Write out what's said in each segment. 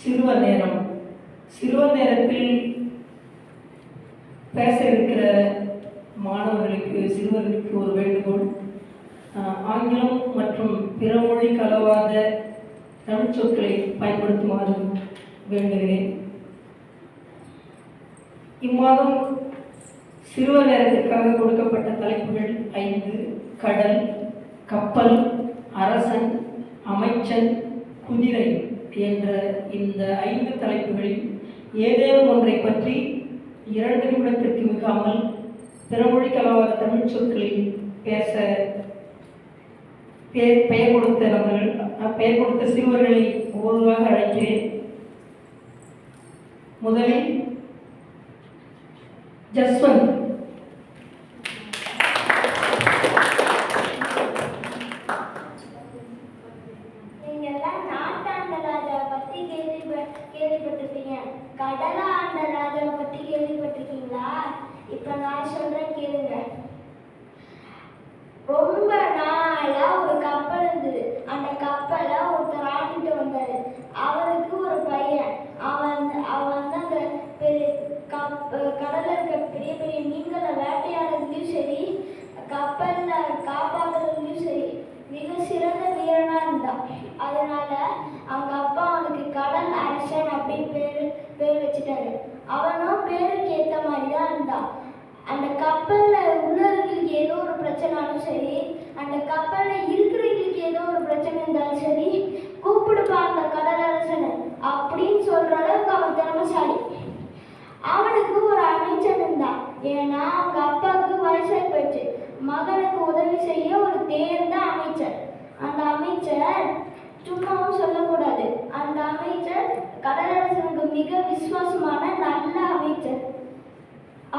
சிறுவர் நேரம் சிறுவர் நேரத்தில் பேச இருக்கிற மாணவர்களுக்கு சிறுவர்களுக்கு ஒரு வேண்டுகோள். ஆங்கிலம் மற்றும் பிற மொழி கலவாத தமிழ் சொற்களை பயன்படுத்துமாறு வேண்டுகிறேன். இம்மாதம் சிறுவர் நேரத்திற்காக கொடுக்கப்பட்ட தலைப்புகள் ஐந்து. கடல் கப்பல் அரசன் அமைச்சன் குதிரை. என்ற இந்த ஐந்து தலைப்புகளில் ஏதேனும் ஒன்றை பற்றி இரண்டு நிமிடத்திற்கு மிகாமல் பிறமொழி கலவாத தமிழ் சொற்களில் பேச பெயர் பெயர் கொடுத்த நபர்கள் பெயர் கொடுத்த சிறுவர்களை ஒவ்வொருவாக அழைக்கிறேன். முதலில் ஜஸ்வந்த் நீங்க எல்லாம் நாட்டாண்ட ராஜாவை பத்தி கேள்வி கேள்விப்பட்டிருப்பீங்க கடல ஆண்ட ராஜாவை பத்தி கேள்விப்பட்டிருக்கீங்களா இப்ப நான் சொல்றேன் கேளுங்க ரொம்ப நாளா ஒரு கப்பல் இருந்தது அந்த கப்பலை ஒருத்தர் ஆடிட்டு வந்தாரு அவருக்கு ஒரு பையன் அவன் வந்து- அவன் வந்து அந்த பெரிய கப் கடல்ல இருக்க பெரிய பெரிய மீன்களை வேட்டையாடுறதுலயும் சரி கப்பல்ல காப்பாத்துறதுலயும் சரி மிக சிறந்த வீரனா இருந்தான் அதனால அவங்க அப்பா அவனுக்கு கடல் அரசன் அப்படின்னு பேரு பேர் வச்சுட்டாரு. அவனும் பேருக்கு ஏத்த மாதிரி தான் இருந்தான். அந்த கப்பல்ல உள்ளவர்களுக்கு ஏதோ ஒரு பிரச்சனாலும் சரி அந்த கப்பல்ல இருக்கிறவங்களுக்கு ஏதோ ஒரு பிரச்சனை இருந்தாலும் சரி கூப்பிடுப்பா அந்த கடலரசனை அப்படின்னு சொல்ற அளவுக்கு அவன் திறமைசாலி. அவனுக்கு ஒரு அமைச்சன் இருந்தான். ஏன்னா அவங்க அப்பாவுக்கு வயசாகி போயிடுச்சு. மகனுக்கு உதவி செய்ய ஒரு தேர்ந்த அமைச்சர் அந்த அமைச்சர் சும்மாவும் சொல்லக்கூடாது. அந்த அமைச்சர் கடலரசனுக்கு மிக விசுவாசமான நல்ல அமைச்சர்.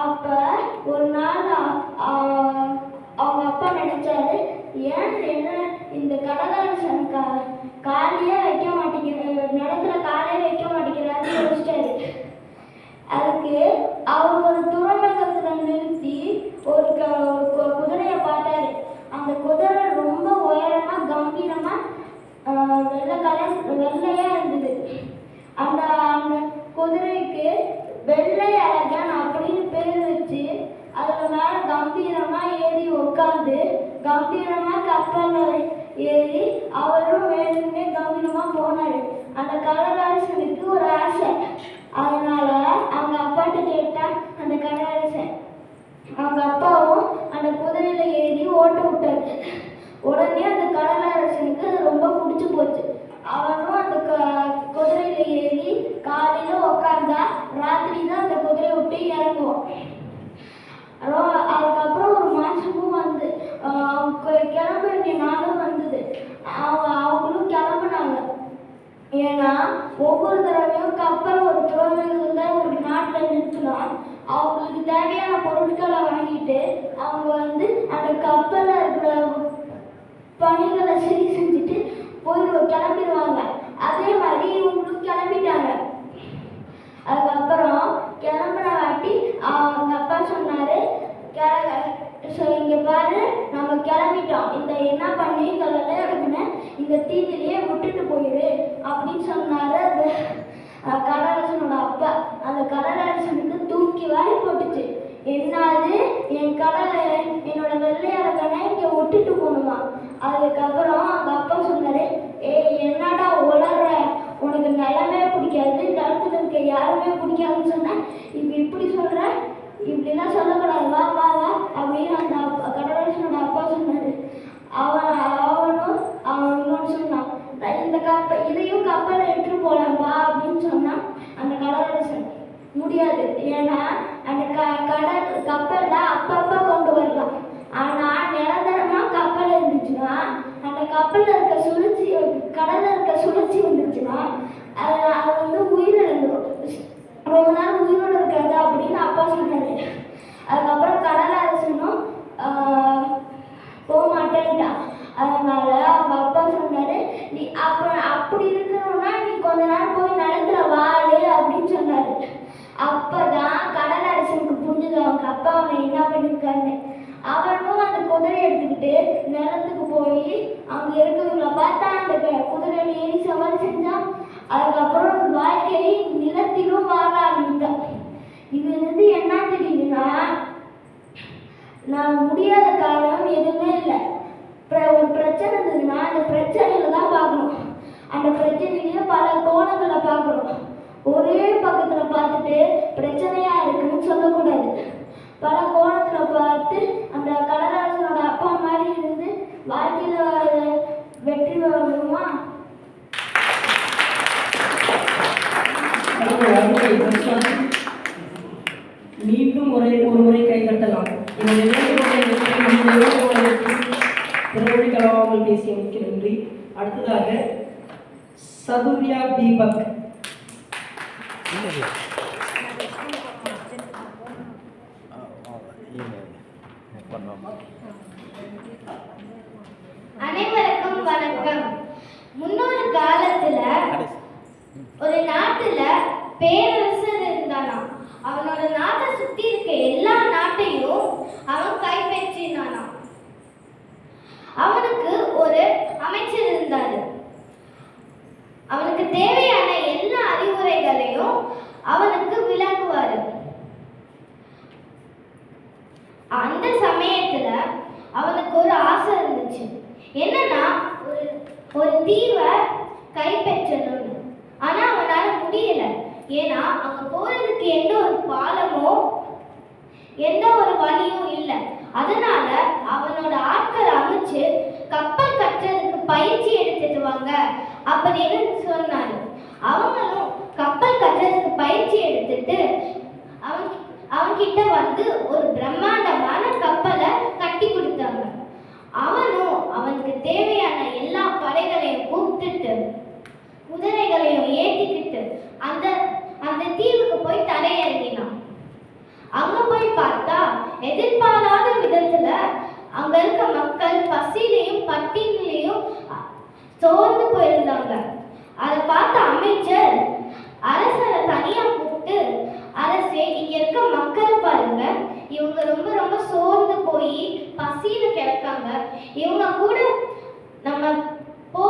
அப்ப ஒரு நாள் அவங்க அப்பா நினைச்சாரு ஏன் என்ன இந்த கடலரசன் கா காலையே வைக்க மாட்டேங்கிற நிலத்துல காலையே வைக்க மாட்டேங்கிறாருன்னு யோசிச்சாரு. அதுக்கு அவர் ஒரு துறைமுகத்துல நிறுத்தி ஒரு க குதிரையை பார்த்தாரு. அந்த குதிரை ரொம்ப உயரமா கம்பீரமா வெள்ளை கலர் வெள்ளையா இருந்தது. அந்த அந்த குதிரைக்கு வெள்ளை அழகன் அப்படின்னு பேர் வச்சு அதுல மேல கம்பீரமா ஏறி உட்காந்து கம்பீரமா கப்பல்ல ஏறி அவரும் வேணும்னே கம்பீரமா போனாரு. அந்த கடலரசனுக்கு ஒரு ஆசை. அதனால அவங்க அப்பாட்ட கேட்டா அந்த கடலரசன் அவங்க அப்பாவும் அந்த குதிரையில ஏறி ஓட்ட விட்டாரு. உடனே அந்த கடலரசனுக்கு பிடிச்சு போச்சு. அவனும் அந்த க- குதிரையில ஏறி காலையில உட்காந்தா ராத்திரி தான் அந்த குதிரையை விட்டு இறங்குவான். அதுக்கப்புறம் ஒரு மாசமும் வந்து கிளம்ப வேண்டிய நாளும் வந்தது. அவங்க அவங்களும் கிளம்புனாங்க. ஏன்னா ஒவ்வொரு தடவையும் கப்பல் ஒரு துறைமுகத்துல ஒரு நாட்டில் நிறுத்தினா அவங்களுக்கு தேவையான பொருட்களை வாங்கிட்டு அவங்க வந்து அந்த கப்பலில் இருக்கிற பணிகளை சரி செஞ்சுட்டு போயிடுவ கிளம்பிடுவாங்க. அதே மாதிரி இவங்களும் கிளம்பிட்டாங்க. அதுக்கப்புறம் கிளம்புன வாட்டி அவங்க அப்பா சொன்னாரு ஸோ இங்க பாரு நம்ம கிளம்பிட்டோம். இந்த என்ன பண்ணி இந்த விளையாடுன இந்த தீவிலேயே விட்டுட்டு போயிரு அப்படின்னு சொன்னாரு அது அஹ், கடலரசனோட அப்பா. அந்த கடலரசனுக்கு தூக்கி வாரி போட்டுச்சு. என்னது? என் கடலை என்னோட வெள்ளையழகனை இங்க விட்டுட்டு போகணுமா? அதுக்கப்புறம் அவங்க அப்பா சொன்னாரு ஏய் என்னடா உளற உனக்கு நிலமே பிடிக்காது இந்த இடத்துல இருக்க யாருமே பிடிக்காதுன்னு சொன்னேன் இப்போ இப்படி சொல்ற இப்படிலாம் சொல்லக்கூடாது வா வா வா அப்படின்னு அந்த அப்பா கடலரசனோட அப்பா சொன்னாரு அவன் அவனும் அவன் இன்னொன்று சொன்னான் "நான் இந்த கப்ப இதையும் கப்பலை எடுத்துட்டு போலாம்பா அப்படின்னு சொன்னான் அந்த கடலரசன் முடியாது ஏன்னா அந்த க கடல் கப்பல்ல அப்பப்போ கொண்டு வரலாம் ஆனா நிரந்தரமா வந்துச்சுன்னா அந்த கப்பலில் இருக்க சுழற்சி கடலில் இருக்க சுழற்சி வந்துச்சுன்னா அது அது வந்து உயிரிழந்துடும் ரொம்ப நாள் உயிரோடு இருக்காது அப்படின்னு அப்பா சொன்னாரு அதுக்கப்புறம் கடலரசனும் ஆஹ், போக மாட்டேன்ட்டான் அதனால அவங்க அப்பா சொன்னாரு நீ அப்ப அப்படி இருக்கணும்னா நீ கொஞ்ச நாள் போய் நிலத்துல வாழு அப்படின்னு சொன்னாரு அப்பதான் கடலரசனுக்கு புரிஞ்சது அவங்க அப்பா அவனை என்ன பண்ணிருக்காருன்னு அவனும் அந்த குதிரை எடுத்துக்கிட்டு நிலத்துக்கு போய் அங்க இருக்கிறவங்கள பார்த்தா அந்த க- குதிரையில ஏறி சவாரி செஞ்சான் அதுக்கப்புறம் வாய் இதுலேருந்து என்ன தெரியுதுன்னா நான் முடியாத காரணம் எதுவுமே இல்லை. ப்ர ஒரு பிரச்சனை இருந்ததுன்னா அந்த பிரச்சனையில தான் பார்க்கணும். அந்த பிரச்சனையிலேயே பல கோணங்களை பார்க்கணும். ஒரே பக்கத்தில் பார்த்துட்டு பிரச்சனையாக இருக்குன்னு சொல்லக்கூடாது. பல கோணத்தில் பார்த்து அந்த கடலாசனோட அப்பா மாதிரி இருந்து வாழ்க்கையில் வெற்றி வருமா Thank you. ஒரே ஒரு முறை கைதட்டலாம் இந்த வெற்றி பிறமொழி கலவாமல் பேசியமைக்கு நன்றி. அடுத்ததாக சதுர்யா தீபக். அனைவருக்கும் வணக்கம். முன்னொரு காலத்துல ஒரு நாட்டுல பேரரசர் இருந்தானாம் அவனோட நாட்டை சுத்தி இருக்க எல்லா நாட்டையும் அவன் கைப்பற்றினானா அவனுக்கு ஒரு அமைச்சர் இருந்தார். அவனுக்கு தேவையான எல்லா அறிவுரைகளையும் அவனுக்கு விளக்குவார். அந்த சமயத்துல அவனுக்கு ஒரு ஆசை இருந்துச்சு. என்னன்னா ஒரு ஒரு தீவை கைப்பற்றணும்னு. ஏன்னா அங்க போறதுக்கு எந்த ஒரு பாலமோ எந்த ஒரு வழியும் இல்லை. அதனால அவனோட ஆட்கள் அமைச்சு கப்பல் கட்டுறதுக்கு பயிற்சி எடுத்துட்டு வாங்க அப்படின்னு சொன்னாரு. அவங்களும் கப்பல் கட்டுறதுக்கு பயிற்சி எடுத்துட்டு அவன் அவன்கிட்ட வந்து ஒரு பிரம்மாண்டம் கப்பலை கட்டி கொடுத்தாங்க அவனும் அவனுக்கு தேவையான எல்லா படைகளையும் கூப்பிட்டுட்டு குதிரைகளையும் ஏற்றிக்கிட்டு அந்த அந்த தீவுக்கு போய் தரையிறங்கினான் அங்க போய் பார்த்தா எதிர்பாராத விதத்துல அங்க இருக்க மக்கள் பசியிலையும் பட்டினிலையும் அ- சோர்ந்து போயிருந்தாங்க அதை பார்த்த அமைச்சர் அரசரை தனியா கூப்பிட்டு அரசே இங்க இருக்க மக்கள் பாருங்க இவங்க ரொம்ப ரொம்ப சோர்ந்து போய் பசியில கிடக்காங்க இவங்க கூட நம்ம போ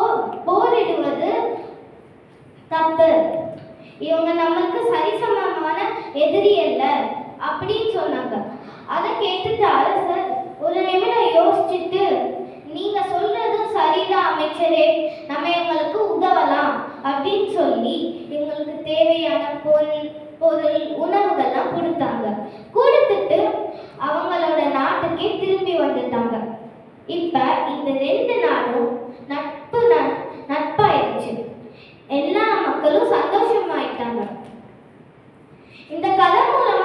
போரிடுவது தப்பு இவங்க நம்மளுக்கு சரிசமமான எதிரி அல்ல அப்படின்னு சொன்னாங்க. அதை கேட்டுட்டு அரசர் ஒரு நிமிடம் யோசிச்சுட்டு நீங்க சொல்றதும் சரிதான் அமைச்சரே நம்ம எங்களுக்கு உதவலாம் அப்படின்னு சொல்லி எங்களுக்கு தேவையான பொருள் பொருள் உணவுகள்லாம் கொடுத்தாங்க. கொடுத்துட்டு அவங்களோட நாட்டுக்கே திரும்பி வந்துட்டாங்க. இப்ப இந்த ரெண்டு நாடும் நட்பு ந- நட்பாயிருச்சு. எல்லா மக்களும் சந்தோஷமாயிட்டாங்க. இந்த கதை மூலமா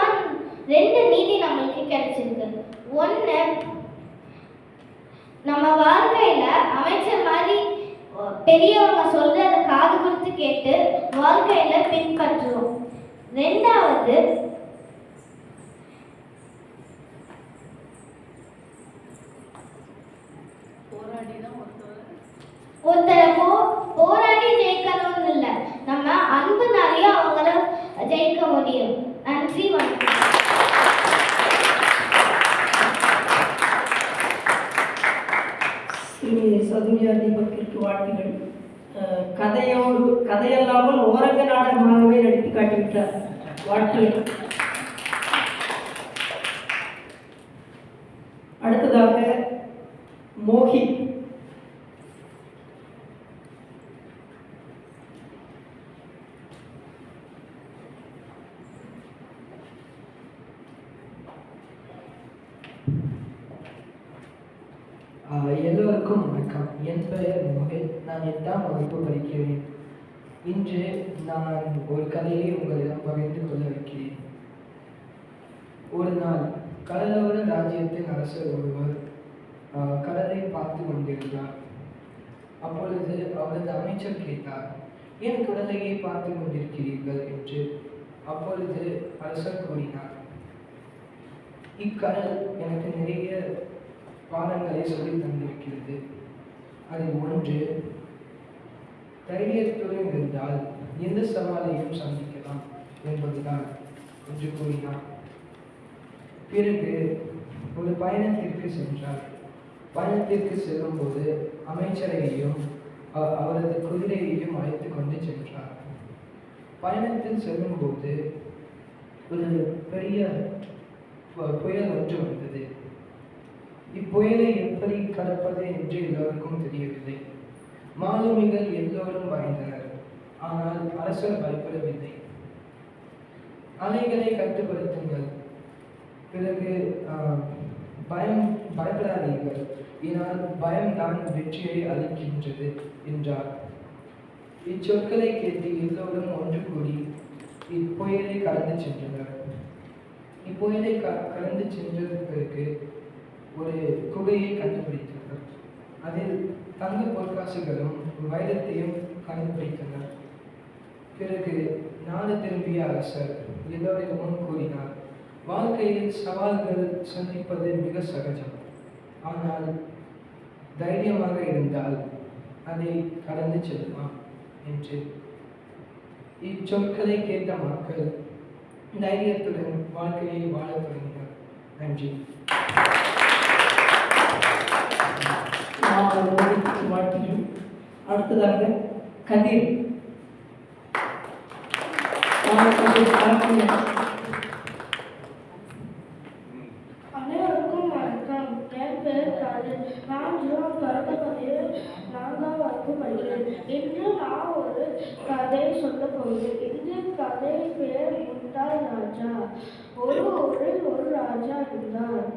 ரெண்டு நீதி நம்மளுக்கு கிடைச்சிருக்கு. ஒண்ணு நம்ம வாழ்க்கையில அமைச்சர் மாதிரி பெரியவங்க சொல்றத காது கொடுத்து கேட்டு வாழ்க்கையில பின்பற்றுவோம். ரெண்டாவது வாழ்த்துகள் அடுத்ததாக மோஹித் எல்லோருக்கும் வணக்கம். என் பெயர் மோகித் நான் எட்டாம் வகுப்பு படிக்கிறேன். இன்று நான் ஒரு கதையை உங்களிடம் பகிர்ந்து கொள்ள வைக்கிறேன். ஒரு நாள் கடலோர ராஜ்யத்தின் அரசர் ஒருவர் கடலை பார்த்து கொண்டிருந்தார். அப்பொழுது அவரது அமைச்சர் கேட்டார் ஏன் கடலையை பார்த்து கொண்டிருக்கிறீர்கள்? என்று அப்பொழுது அரசர் கூறினார் இக்கடல் எனக்கு நிறைய பாடங்களை சொல்லி தந்திருக்கிறது. அதில் ஒன்று தைரியத்துடன் இருந்தால் எந்த சவாலையும் சந்திக்கலாம் என்பதுதான் என்று கூறினார். பிறகு ஒரு பயணத்திற்கு சென்றார். பயணத்திற்கு செல்லும்போது அமைச்சரையும் அவரது குதிரையையும் அழைத்து கொண்டு சென்றார். பயணத்தில் செல்லும்போது ஒரு பெரிய புயல் ஒன்று வந்தது. இப்புயலை எப்படி கடப்பது என்று எல்லோருக்கும் தெரியவில்லை. மாலுமிகள் எல்லோரும் பயந்தனர். ஆனால் அரசர் பயப்படவில்லை. அலைகளை கட்டுப்படுத்துங்கள். பிறகு பயம் பயப்படாதீர்கள். ஏனால் பயம்தான் வெற்றியை அளிக்கின்றது என்றார். இச்சொற்களை கேட்டு எல்லோரும் ஒன்று கூடி இப்புயலை கடந்து சென்றனர். இப்புயலை க கடந்து சென்ற பிறகு ஒரு குகையை கண்டுபிடித்தனர். அதில் தங்க பொற்காசுகளும் வைரத்தையும் கண்டுபிடி பிறகு நாடு திரும்பிய அரசர் எல்லோரிடமும் கூறினார். வாழ்க்கையில் சவால்கள் சந்திப்பது மிக சகஜம். ஆனால் தைரியமாக இருந்தால் அதை கடந்து செல்லுமா என்று. இச்சொற்களை கேட்ட மக்கள் தைரியத்துடன் வாழ்க்கையை வாழத் தொடங்கினார். நன்றி. வாழ்க்கையும் அடுத்ததாக கதிர் அனைவருக்கும் வணக்கம் என் நான் ஜூன் நான்காம் வகுப்பு படிக்கிறேன் இன்று நான் ஒரு சொல்ல போகிறேன் இந்த கதை முட்டாள் ராஜா ஒரு ஊரில் ஒரு ராஜா இருந்தார்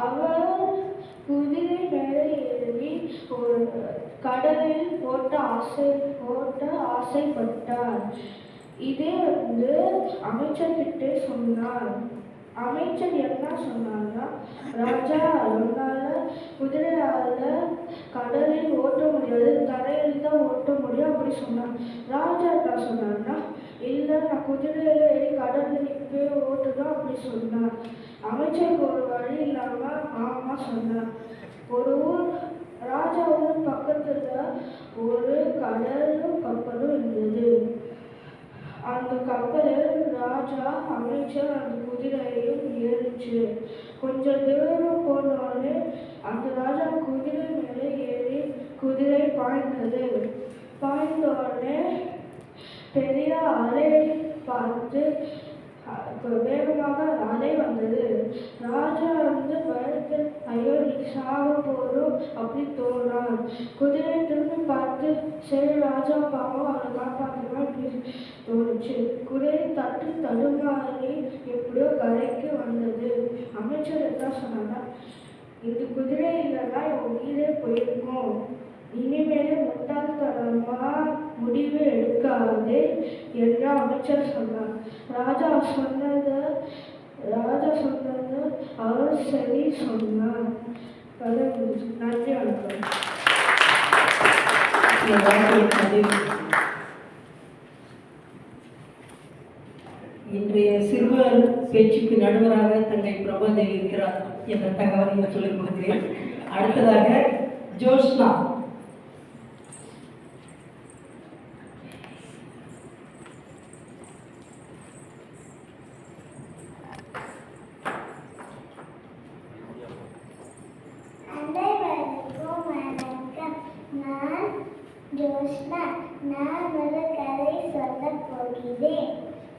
அவர் குதிரை மேலே ஏறி ஒரு கடலில் போட்ட ஆசை போட்ட ஆசைப்பட்டார். இதே வந்து அமைச்சர்கிட்ட சொன்னார் அமைச்சர் என்ன சொன்னார்னா ராஜா உன்னால குதிரையால கடலில் ஓட்ட முடியாது தரையில் தான் ஓட்ட முடியும் அப்படி சொன்னார். ராஜா என்ன சொன்னார்னா இல்லை நான் குதிரையில ஏறி கடல்ல இப்போ ஓட்டுதான் அப்படி சொன்னார். அமைச்சருக்கு ஒரு வழி இல்லாம ஆமா சொன்னார். ஒரு ஊர் ராஜா பக்கத்தில் பக்கத்துல ஒரு கடலும் கப்பலும் இருந்தது. அந்த கப்பலில் ராஜா அமைச்சர் அந்த குதிரையும் ஏறிச்சு. கொஞ்சம் தூரம் போனோடனே அந்த ராஜா குதிரை மேலே ஏறி குதிரை பாய்ந்தது. பாய்ந்த உடனே பெரிய அலை பார்த்து வேகமாக அலை வந்தது. ராஜா வந்து பயத்தில் சாக போறோம் அப்படி தோணார் குதிரை திரும்பி பார்த்து சரி ராஜா பாவம் அவரை காப்பாற்றலாம் இப்படி தோணுச்சு. குதிரை தட்டு தடுமாறி எப்படியோ கரைக்கு வந்தது. அமைச்சர் என்ன சொன்னாங்க இது குதிரை இல்லைன்னா என் உயிரே போயிருக்கும். இனிமேல் முட்டாள்தனமா முடிவு எடுக்காதே என்று அமைச்சர் சொன்னார். ராஜா சொன்னது ராஜா சொன்னது அவர் சரி சொன்னார். நன்றி வணக்கம் என் இன்றைய சிறுவர் பேச்சுக்கு நடுவராக தங்கை பிரபாதேவி இருக்கிறார் என்ற தகவலை நான் சொல்லிக் கொடுக்கிறேன். அடுத்ததாக ஜோஷ்னா அனைவருக்கும் வணக்கம் நான் ஜோஷ்னா நான் ஒரு கதை சொல்ல போகிறேன்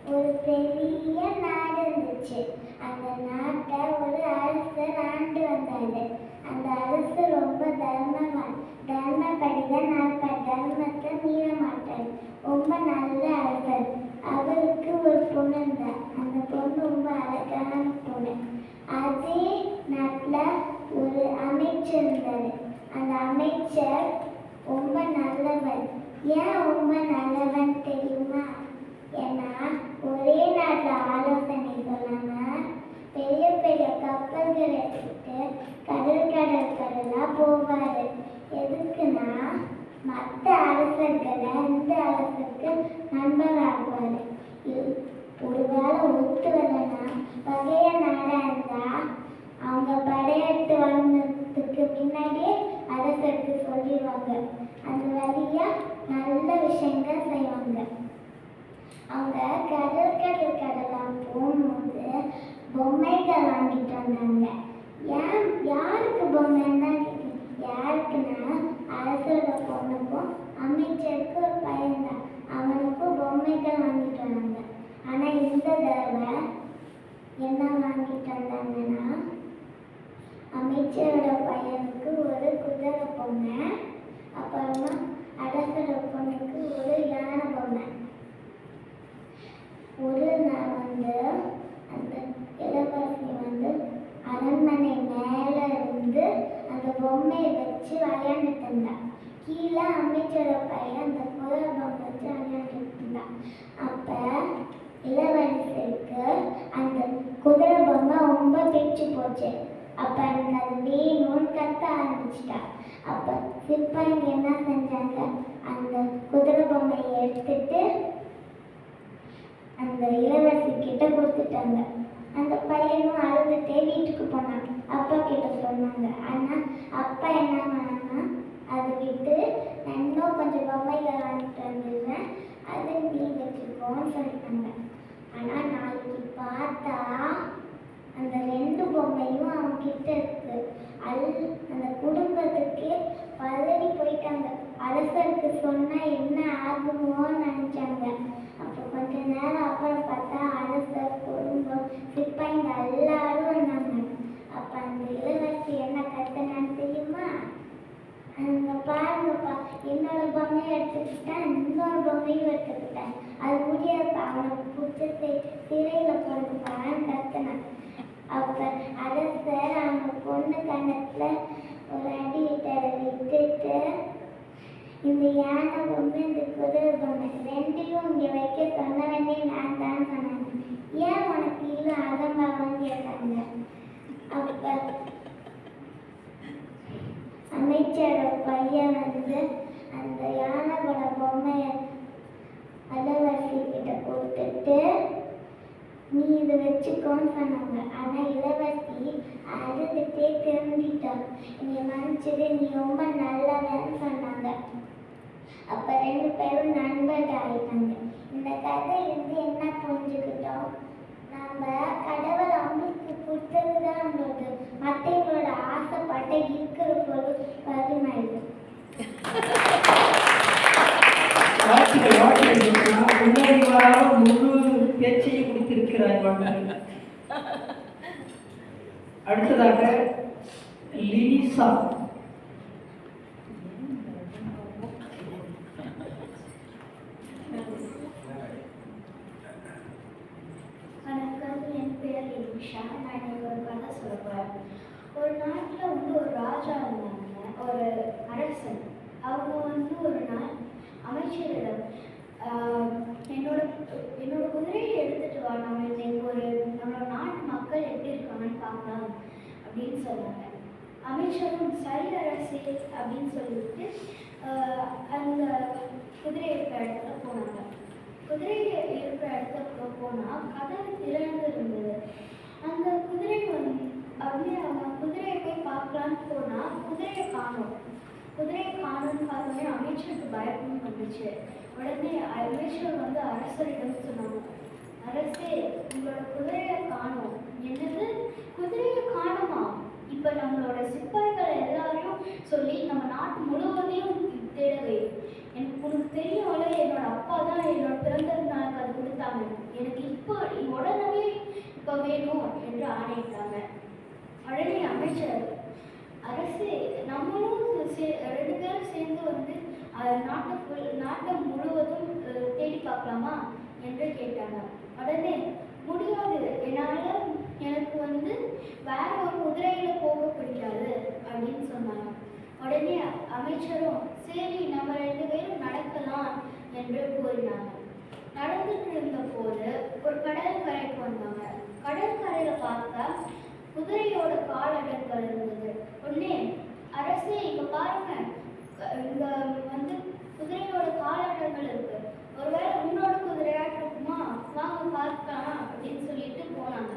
ஒரு பெரிய நாடு இருந்துச்சு அந்த நாட்டை ஒரு அரசர் ஆண்டு வந்தாரு அந்த அரசர் ரொம்ப தர்மவான் தர்மப்படி தான் நடப்பார் தர்மத்தை மீற மாட்டார் ரொம்ப நல்ல அரசர் அவருக்கு ஒரு பொண்ணு இருந்தா அந்த பொண்ணு ரொம்ப அழகான பொண்ணு அதே நாட்டில் ஒரு அமைச்சர் இருந்தார் அந்த டீச்சர் ரொம்ப நல்லவன். ஏன் ரொம்ப நல்லவன் தெரியுமா? ஏன்னா ஒரே நாட்டில் ஆலோசனை சொல்லாமல் பெரிய பெரிய கப்பல்கள் எடுத்துட்டு கடல் கடல் கடலாக போவார். எதுக்குன்னா மற்ற அரசர்களை இந்த அரசுக்கு நண்பராகுவார் ஒருவேளை ஒத்து வரலன்னா பகைய நாடா இருந்தா அவங்க படையெடுத்து வந்ததுக்கு முன்னாடியே அரசருக்கு சொல்லிடுவாங்க அந்த வழியா நல்ல விஷயங்கள் செய்வாங்க அவங்க கடல் கடல் கடலாம் போகும்போது பொம்மைகள் வாங்கிட்டு வந்தாங்க ஏன் யாருக்கு பொம்மைன்னா யாருக்குன்னா அரசரோட பொண்ணுக்கும் அமைச்சருக்கு ஒரு பையன் தான் அவனுக்கும் பொம்மைகள் வாங்கிட்டு வந்தாங்க ஆனா இந்த தடவை இருந்தாங்கன்னா அமைச்சரோட பையனுக்கு ஒரு குதிரை பொம்மை அப்புறமா அரசரோட பொண்ணுக்கு ஒரு யானை பொம்மை ஒரு நாள் வந்து அந்த இளவரசி வந்து அரண்மனை மேலே இருந்து அந்த பொம்மையை வச்சு விளையாண்டுட்டு இருந்தா கீழே அமைச்சரோட பையன் அந்த குதிரை பொம்மை வச்சு விளையாண்டுட்டு இருந்தான் அப்போ இளவரசிக்கு அந்த குதிரை பொம்மை ரொம்ப பிடிச்சு போச்சு அப்போ எனக்கு அது வேணும்னு கத்த ஆரம்பிச்சிட்டா அப்போ என்ன செஞ்சாங்க? அந்த குதிரை பொம்மையை எடுத்துட்டு அந்த இளவரசி கிட்ட கொடுத்துட்டாங்க. அந்த பையனும் அழுதுட்டே வீட்டுக்கு போனான். அப்பா கிட்ட சொன்னாங்க ஆனா அப்பா என்ன பண்ணாங்கன்னா அதை விட்டு நான் இன்னும் கொஞ்சம் பொம்மைகள் வாங்கிட்டு வந்துடுறேன். அதை நீ வச்சுக்கோன்னு சொல்லிட்டாங்க. ஆனா நாளைக்கு பார்த்தா அந்த ரெண்டு பொம்மையும் அவன் கிட்ட இருக்கு. அல் அந்த குடும்பத்துக்கு பதறி போயிட்டாங்க. அரசருக்கு சொன்னா என்ன ஆகுமோன்னு நினைச்சாங்க. அப்போ கொஞ்ச நேரம் அப்புறம் பார்த்தா அரசர் குடும்பம் சிப்பாய்ங்க எல்லாரும் வந்தாங்க. அப்ப அந்த இளவரசி என்ன கத்துனான்னு தெரியுமா? அங்க பாருங்கப்பா என்னோட பொம்மையை எடுத்துக்கிட்டேன் இன்னொரு பொம்மையும் எடுத்துக்கிட்டேன் அது முடியாதுப்பா அவனுக்கு பிடிச்ச சிறையில் சிறையில போடுப்பான்னு கத்துனான். அப்ப அரசர் அவங்க பொண்ணு கண்ணத்துல ஒரு அடி விட்டாரை விட்டுட்டு இந்த யானை பொம்மை இந்த குதிரை பொம்மை ரெண்டையும் இங்கே வைக்க சொன்னவனே நான் தான் சொன்னேன். ஏன் உனக்கு இன்னும் அகம்பாவம் கேட்டாங்க? அப்ப அமைச்சரோட பையன் வந்து அந்த யானையோட பொம்மையை இளவரசி கிட்ட கொடுத்துட்டு நீ இதை வச்சுக்கோன்னு சொன்னாங்க. ஆனா இளவரசி அழுதுட்டே திரும்பிட்டான். நீ மன்னிச்சது நீ ரொம்ப நல்லவன்னு சொன்னாங்க. அப்ப ரெண்டு பேரும் நண்பர்கள் ஆயிட்டாங்க இந்த கதையிலிருந்து என்ன புரிஞ்சுக்கிட்டோம்? நம்ம கடவுள் அவங்களுக்கு கொடுத்ததுதான் நம்மளோட மற்றவங்களோட ஆசைப்பட்ட இருக்கிற பொருள் பரிமாயிடும் வாழ்க்கை முன்னாடி வாரம் கொடுத்திருக்கிறார் வாழ்த்துக்கள் அடுத்ததாக லினிசா ஒரு நாட்டில் வந்து ஒரு ராஜா இருந்தாங்க ஒரு அரசன். அவங்க வந்து ஒரு நாள் அமைச்சரிடம் ஆஹ், என்னோட என்னோட குதிரையை எடுத்துட்டு வா நம்ம இன்னைக்கு ஒரு நம்மளோட நாட்டு மக்கள் எப்படி இருக்காங்கன்னு பார்க்கலாம் அப்படின்னு சொன்னாங்க அமைச்சரும் சரி அரசே அப்படின்னு சொல்லிட்டு அந்த குதிரை இருக்கிற இடத்துல போனாங்க. குதிரை இருக்கிற இடத்துல போனால் கதவு திறந்து இருந்தது. அந்த குதிரை வந்து அப்படியே அவங்க குதிரையை போய் பார்க்கலான்னு போனால் குதிரையை காணோம். குதிரையை காணும்னு பார்த்தோன்னே அமைச்சருக்கு பயமும் வந்துச்சு. உடனே அமைச்சர் வந்து அரசரிடம் சொன்னாங்க அரசே உங்களோட குதிரையை காணோம். என்னது? குதிரையை காணுமா? இப்போ நம்மளோட சிப்பாய்கள் எல்லாரையும் சொல்லி நம்ம நாட்டு முழுவதையும் தேடவே எனக்கு உனக்கு அளவு என்னோட அப்பா தான் என்னோட பிறந்த நாளுக்கு அது கொடுத்தாங்க. எனக்கு இப்போ உடனே இப்போ வேணும் என்று ஆணையிட்டாங்க. உடனே அமைச்சர் அரசு நம்மளும் சே- ரெண்டு பேரும் சேர்ந்து வந்து அஹ், நாட்டை full- நாட்டை முழுவதும் அஹ், தேடி பார்க்கலாமா என்று கேட்டாங்க உடனே முடியாது என்னால் எனக்கு வந்து வேற ஒரு குதிரையில போக பிடிக்காது அப்படின்னு சொன்னாங்க உடனே அமைச்சரும் சரி நம்ம ரெண்டு பேரும் நடக்கலாம் என்று கூறினாங்க. நடந்துட்டு இருந்த போது ஒரு கடற்கரைக்கு வந்தாங்க கடற்கரையில பார்த்தா குதிரையோட காலடங்கள் இருந்தது. ஒன்னே அரசே இங்க பாருங்க. இங்க வந்து குதிரையோட காலடங்கள் இருக்கு. ஒருவேளை உன்னோட குதிரையாட்டு இருக்குமா? வாங்க பார்க்கலாம் அப்படின்னு சொல்லிட்டு போனாங்க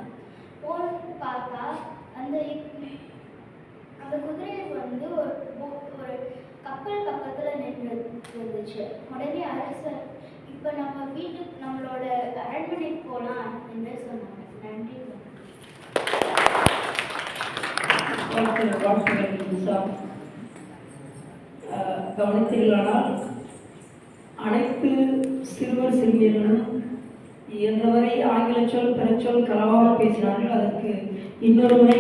போன பார்த்தா அந்த அந்த குதிரை வந்து ஒரு போ- ஒரு கப்பல் பக்கத்துல நின்று இருந்துச்சு உடனே அரசர் இப்போ நம்ம வீட்டுக்கு நம்மளோட அரண்மனைக்கு போகலாம் என்று சொன்னாங்க நன்றி. கவனித்தீர்களானால் அனைத்து சிறுவர் சிறுமியர்களும் இயன்றவரை ஆங்கில சொல் பிறச்சொல் கலவாக பேசினார்கள். அதற்கு இன்னொரு முறை